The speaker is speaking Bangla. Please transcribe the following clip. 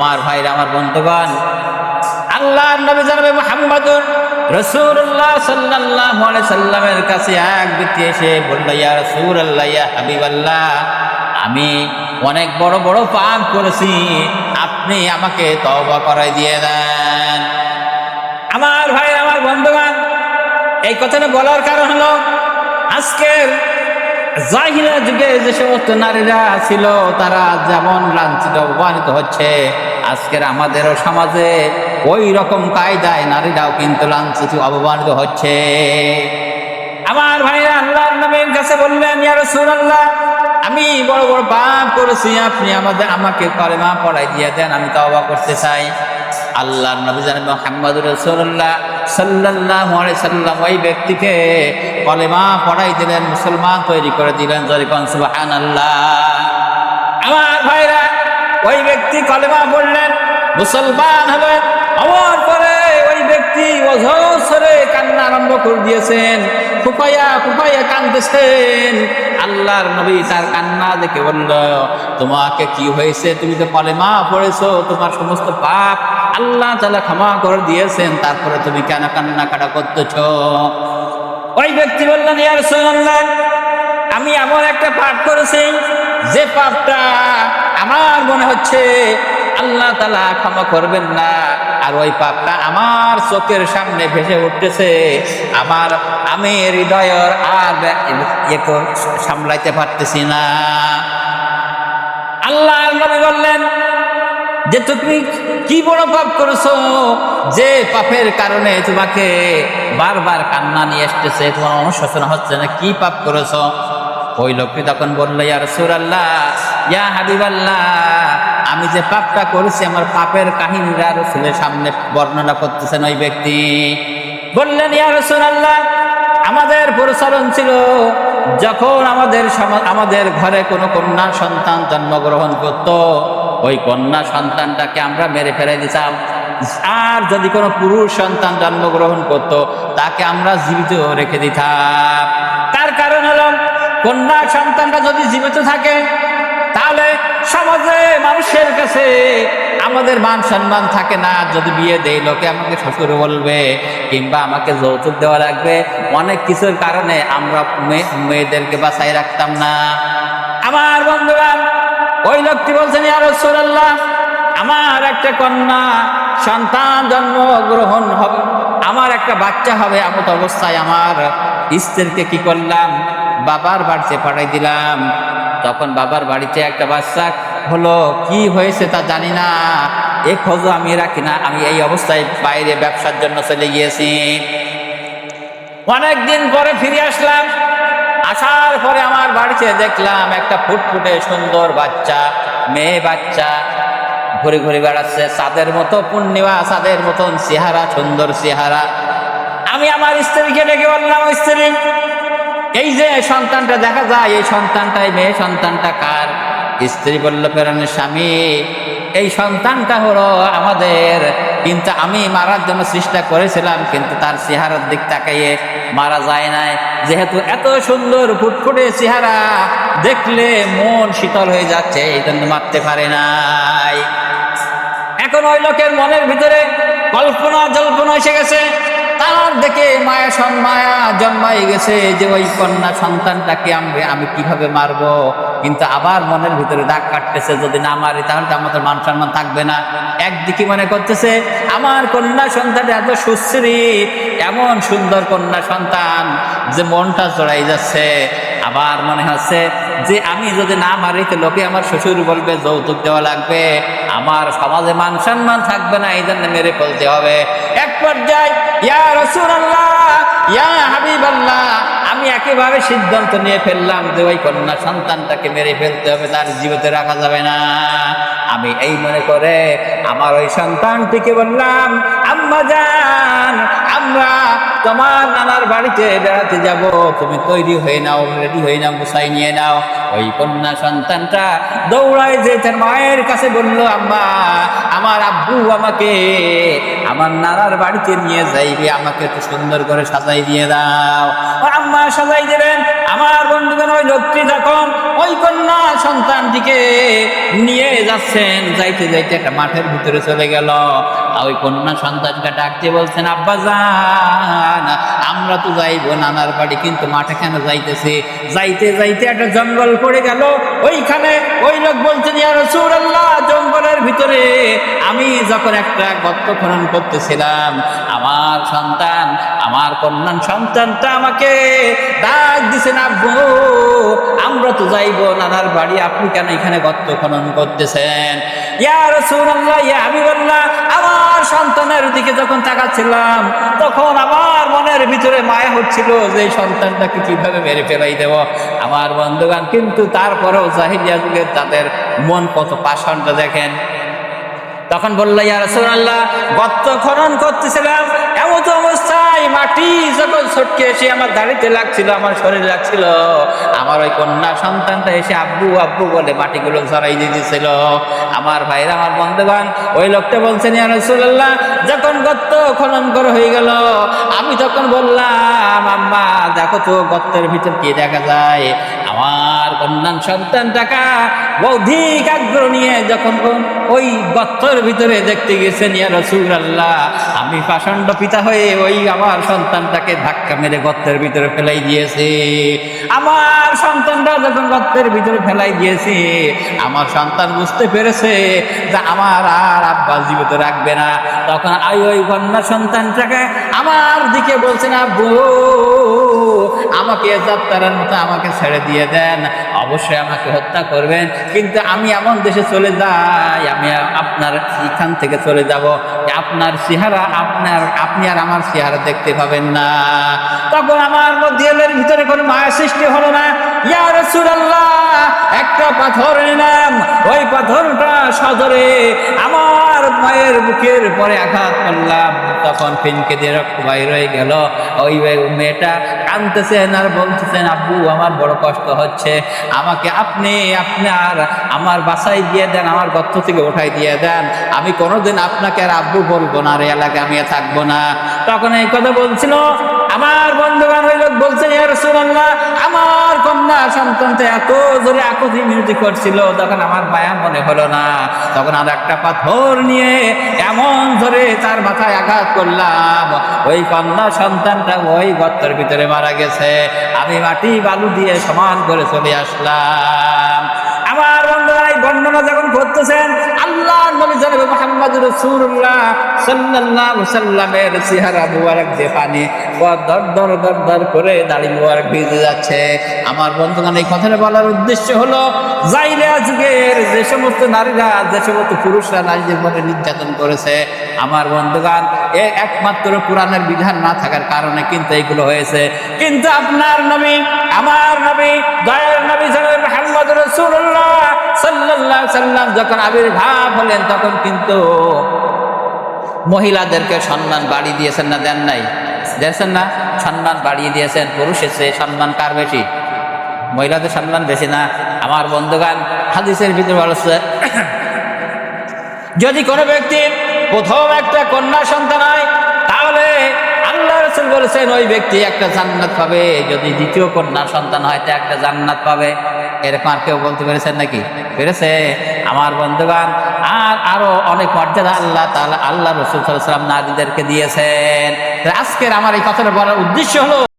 আমার ভাইরা, আমার বন্ধুগণ। আল্লাহ নবী জানাবে মোহাম্মদুর রসুল্লাহ আলাইহি সাল্লামের কাছে এক ব্যক্তি এসে বলল, ইয়া রাসূলুল্লাহ, ইয়া হাবিবাল্লাহ, আমি অনেক বড় বড় পাপ করেছি। আপনি আমাকে তওবা করাই দিয়ে দেন। আমার ভাই আমার বন্ধুগণ, এই কথাটা বলার কারণ হলো, আজকের জাহিরা যুগে যে সমস্ত নারীরা ছিল, তারা যেমন লাঞ্ছিত, অপমানিত হচ্ছে, আজকের আমাদেরও সমাজে ওই রকম কায়দায় নারীরাও কিন্তু লাঞ্ছিত, অপমানিত হচ্ছে। আমার ভাইরা আল্লাহর নবীর কাছে বললেন, ইয়া রাসূলুল্লাহ, আমি বড় বড় পাপ করেছি, আপনি আমাদের, আমাকে কলেমা পড়াই দিয়ে দেন, আমি তওবা করতে চাই। আল্লাহ নবী জানেন মোহাম্মদ রাসূলুল্লাহ সাল্লাল্লাহু আলাইহি সাল্লাম ওই ব্যক্তিকে কলেমা পড়াই দিলেন, মুসলমান তৈরি করে দিলেন জরিকন সুবহানাল্লাহ। আমার ভাইরা, ওই ব্যক্তি কলেমা পড়লেন, মুসলমান হলেন আমার পরে ওই ব্যক্তি অঝরে কান্না আরম্ভ করে দিয়েছেন ফুপাইয়া ফুপাইয়া কান্দতেছেন আল্লাহর নবী তার কান্না দেখে বলল, তোমাকে কি হয়েছে? তুমি তো কলেমা পড়েছো, তোমার সমস্ত পাপ আল্লাহ তালা ক্ষমা করে দিয়েছেন, তারপরে তুমি কেন কান্নাকাটা করতেছ? ওই ব্যক্তি বললেন ইয়ার রাসূলুল্লাহ, আমি এমন একটা পাপ করেছি, যে পাপটা আমার মনে হচ্ছে আল্লাহ তালা ক্ষমা করবেন না, আর ওই পাপটা আমার চোখের সামনে ভেসে উঠতেছে, আমার, আমি হৃদয়ের আর কর- সামলাইতে পারতেছি না। আল্লাহ বললেন যে তুমি কি বড় পাপ করেছ? যে পাপের কারণে তোমাকে বারবার কান্না নিয়ে আসতেছে, তোমার অনুশোচনা হচ্ছে না, কি পাপ করেছ? ওই লোকটি তখন বলল, ইয়া আল্লাহ ইয়া হাবিবাল্লাহ, আমি যে পাপটা করেছি, আমার পাপের কাহিনীরা রসুলের সামনে বর্ণনা করতেছেন ওই ব্যক্তি। বললেন, ইয়া আল্লাহ আমাদের প্রচলন ছিল যখন আমাদের আমাদের ঘরে কোনো কন্যা সন্তান জন্মগ্রহণ করত ওই কন্যা সন্তানটাকে আমরা মেরে ফেলে দিতাম। আর যদি কোনো পুরুষ সন্তান জন্মগ্রহণ করত, তাকে আমরা জীবিত রেখে দিতাম। তার কারণ হলো, কন্যা সন্তানটা যদি জীবিত থাকে, তাহলে সমাজে মানুষের কাছে আমাদের মান সম্মান থাকে না। যদি বিয়ে দেই লোকে আমাকে শ্বশুর বলবে কিংবা আমাকে যৌতুক দেওয়া লাগবে। অনেক কিছুর কারণে আমরা মেয়ে- মেয়েদেরকে বাঁচাই রাখতাম না। আমার বন্ধুরা ওই লোকটি বলছেন আমার একটা কন্যা, সন্তান জন্ম গ্রহণ হবে, আমার একটা বাচ্চা হবে, এমত অবস্থায় আমার স্ত্রীকে কি করলাম? বাবার বাড়িতে পাঠাই দিলাম। তখন বাবার বাড়িতে একটা বাচ্চা হলো, কি হয়েছে তা জানি না। এ খোঁজ, আমি রাখি না আমি এই অবস্থায় বাইরে ব্যবসার জন্য চলে গিয়েছি। অনেক দিন পরে ফিরে আসলাম আসার পরে আমার বাড়িতে দেখলাম একটা ফুটফুটে সুন্দর বাচ্চা, মেয়ে বাচ্চা। ঘুরে ঘুরে বেড়াচ্ছে চাঁদের মতো পূর্ণিমা চাঁদের মতন চেহারা, সুন্দর চেহারা। আমি আমার স্ত্রীকে ডেকে বললাম, স্ত্রী, এই যে সন্তানটা দেখা যায়, এই সন্তানটাই মেয়ে, সন্তানটা কার? স্ত্রী বলল, প্রেরণের স্বামী, এই সন্তানটা হলো আমাদের কিন্তু আমি মারার জন্য চেষ্টা করেছিলাম, কিন্তু তার চেহারার দিক তাকাইয়ে মারা যায় নাই। যেহেতু এত সুন্দর ফুটফুটে চেহারা, দেখলে মন শীতল হয়ে যাচ্ছে এই জন্য মারতে পারে নাই। এখন ওই লোকের মনের ভিতরে কল্পনা, জল্পনা এসে গেছে। তার দেখে মায়া সন্মায়া জন্মাই গেছে যে ওই কন্যা সন্তানটাকে আমি আমি কীভাবে মারবো? কিন্তু আবার মনের ভিতরে দাগ কাটতেছে, যদি না মারি, তাহলে তো আমাদের মান সম্মান থাকবে না। একদিকে মনে করতেছে, আমার কন্যা সন্তান এত সুশ্রী, এমন সুন্দর কন্যা সন্তান যে মনটা জড়াই যাচ্ছে। আবার মনে হচ্ছে, যে আমি যদি না মারি, তো লোকে আমার শ্বশুর বলবে, যৌতুক দেওয়া লাগবে। আমার সমাজে মান সম্মান থাকবে না এই জন্য মেরে ফেলতে হবে। এক পর্যায়ে, ইয়া রাসূলুল্লাহ, ইয়া হাবিবাল্লাহ আমি একেবারে সিদ্ধান্ত নিয়ে ফেললাম যে ওই কন্যা সন্তানটাকে মেরে ফেলতে হবে, তার জীবিত রাখা যাবে না। আমি এই মনে করে আমার ওই সন্তানটিকে বললাম, আম্মা যান আমরা তোমার নানার বাড়িতে বেড়াতে যাব। তুমি তৈরি হয়ে নাও রেডি হয়ে নাও, গুছাই নিয়ে নাও। ওই কন্যা সন্তানটা দৌড়ায় যে তার মায়ের কাছে বলল, আম্মা, আমার আব্বু আমাকে, আমার নানার বাড়িতে নিয়ে যাইবে, আমাকে একটু সুন্দর করে সাজাই দিয়ে দাও। আম্মা সাজাই দিলেন আমার বন্ধুগণ, ওই লোকটি যখন ওই কন্যা সন্তানটিকে নিয়ে যাচ্ছেন, যাইতে যাইতে একটা মাঠের ভিতরে চলে গেল। ওই কন্যা সন্তানকে ডাকতে বলছেন, আব্বা যান আমরা তো যাইবো নানার বাড়ি, কিন্তু মাঠে কেন যাইতেছি? যাইতে যাইতে একটা জঙ্গল পড়ে গেল। ওইখানে ওই লোক বলছেন জঙ্গলের ভিতরে। আমি যখন একটা গর্ত খনন করতেছিলাম, আমার সন্তান, আমার কন্যা সন্তানটা আমাকে ডাক দিছেন আব্বু আমরা তো যাইবো নানার বাড়ি, আপনি কেন এখানে গর্ত খনন করতেছেন? আমার সন্তানের দিকে যখন তাকাচ্ছিলাম, তখন আমার মনের ভিতরে মায়া হচ্ছিল যে সন্তানটাকে কীভাবে মেরে ফেলাই দেব। আমার বন্ধুগান কিন্তু তারপরেও জাহিরিয়া যুগের তাদের মন কত পাষাণটা দেখেন। তখন বলল, ইয়া রাসূলুল্লাহ, গর্ত খনন করতেছিলাম, এমন তো অবস্থায় মাটি যখন ছটকে এসে আমার দাড়িতে লাগছিল, আমার শরীরে লাগছিল, আমার ওই কন্যা সন্তানটা এসে আব্বু আব্বু বলে মাটিগুলো ছড়াই দিয়ে দিয়েছিল আমার ভাইরা, আমার বন্ধুবান ওই লোকটা বলছেন ইয়ারসুল্লাহ যখন গত্ত খনন করে হয়ে গেল, আমি তখন বললাম, আম্মা, দেখো তো গত্তের ভিতর কি দেখা যায়? আমার কন্যা সন্তান টাকা বৌদ্ধিক আগ্রহ নিয়ে যখন ওই গর্তের ভিতরে দেখতে গেছেন, ইয়া আল্লাহ আমি পাষণ্ড পিতা হয়ে ওই আমার সন্তানটাকে ধাক্কা মেরে গর্তের ভিতরে ফেলাই দিয়েছে। আমার সন্তানটা যখন গর্তের ভিতরে ফেলাই দিয়েছে, আমার সন্তান বুঝতে পেরেছে যে আমার আর আব্বা জীবিত রাখবে না। তখন আই ওই কন্যা সন্তানটাকে আমার দিকে বলছেন, আব্বু আমাকে যাত্রার মতো আমাকে ছেড়ে দিয়ে দেন, অবশ্যই আমাকে হত্যা করবেন। কিন্তু আমি এমন দেশে চলে যাই, আমি আপনার এখান থেকে চলে যাব। আপনার চেহারা, আপনার, আপনি আর আমার চেহারা দেখতে পাবেন না। তখন আমার মধ্যে ভিতরে কোনো মায়া সৃষ্টি হলো না। ইয়ার রাসূলুল্লাহ একটা পাথর নিলাম ওই পাথরটা সদরে আমার মায়ের বুকের পরে আঘাত করলাম। তখন ফিনকে দিয়ে রক্ত বাইর হয়ে গেল। ওই মেয়েটা কাঁদতেছেন আর বলতেছেন আব্বু, আমার বড় কষ্ট হচ্ছে। আমাকে আপনি আপনার আমার বাসায় দিয়ে দেন, আমার গর্ত থেকে উঠাই দিয়ে দেন। আমি কোনোদিন আপনাকে আর আব্বু বলব না আর এলাকায় আমি থাকব না। তখন এই কথা বলছিল। আমার বন্ধুবান ওই লোক বলছেন আমার কন্যা সন্তানটা এত জোরে আকুতি মিনতি করছিল, তখন আমার মায়া মনে হলো না। তখন আর একটা পাথর নিয়ে এমন ধরে তার মাথায় আঘাত করলাম। ওই কন্যা সন্তানটা ওই গর্তের ভিতরে মারা গেছে। আমি মাটি বালু দিয়ে সমান করে চলে আসলাম। আমার বন্ধুরা এই বর্ণনা যখন করতেছেন আল্লাহ নবী জানাবে মোহাম্মদ রসুল্লাহ সাল্লামের চেহারা মুবারক যে পানি করে দাড়ি মুবারক ভিজে যাচ্ছে। আমার বন্ধুগণ, এই কথাটা বলার উদ্দেশ্য হলো জাইলিয়া আজকের যে সমস্ত নারীরা, যে সমস্ত পুরুষরা নারীদের মধ্যে নির্যাতন করেছে আমার বন্ধুগান এ একমাত্র কোরআনের বিধান না থাকার কারণে কিন্তু এইগুলো হয়েছে। কিন্তু আপনার নবী, আমার নবী দয়ার নবী মোহাম্মদ রসুল্লাহ সাল্লাল্লাহু সাল্লাম যখন আবির্ভাব হলেন, তখন কিন্তু মহিলাদেরকে সম্মান বাড়িয়ে দিয়েছেন না দেন নাই? দিয়েছেন না? সম্মান বাড়িয়ে দিয়েছেন। পুরুষের চেয়ে সম্মান কার বেশি? মহিলাদের সম্মান বেশি না? আমার বন্ধুগান হাদিসের ভিতরে বলেছে যদি কোনো ব্যক্তি প্রথম একটা কন্যা সন্তান হয়, তাহলে আল্লাহ রসুল বলেছেন, ওই ব্যক্তি একটা জান্নাত পাবে। যদি দ্বিতীয় কন্যা সন্তান হয়, তা একটা জান্নাত পাবে। এরকম আর কেউ বলতে পেরেছেন নাকি? পেরেছে? আমার বন্ধুগান আর আরও অনেক মর্যাদা আল্লাহ তাআলা, আল্লাহ রসুল সাল্লাম নারীদেরকে দিয়েছেন। আজকের আমার এই কথাটা বলার উদ্দেশ্য হলো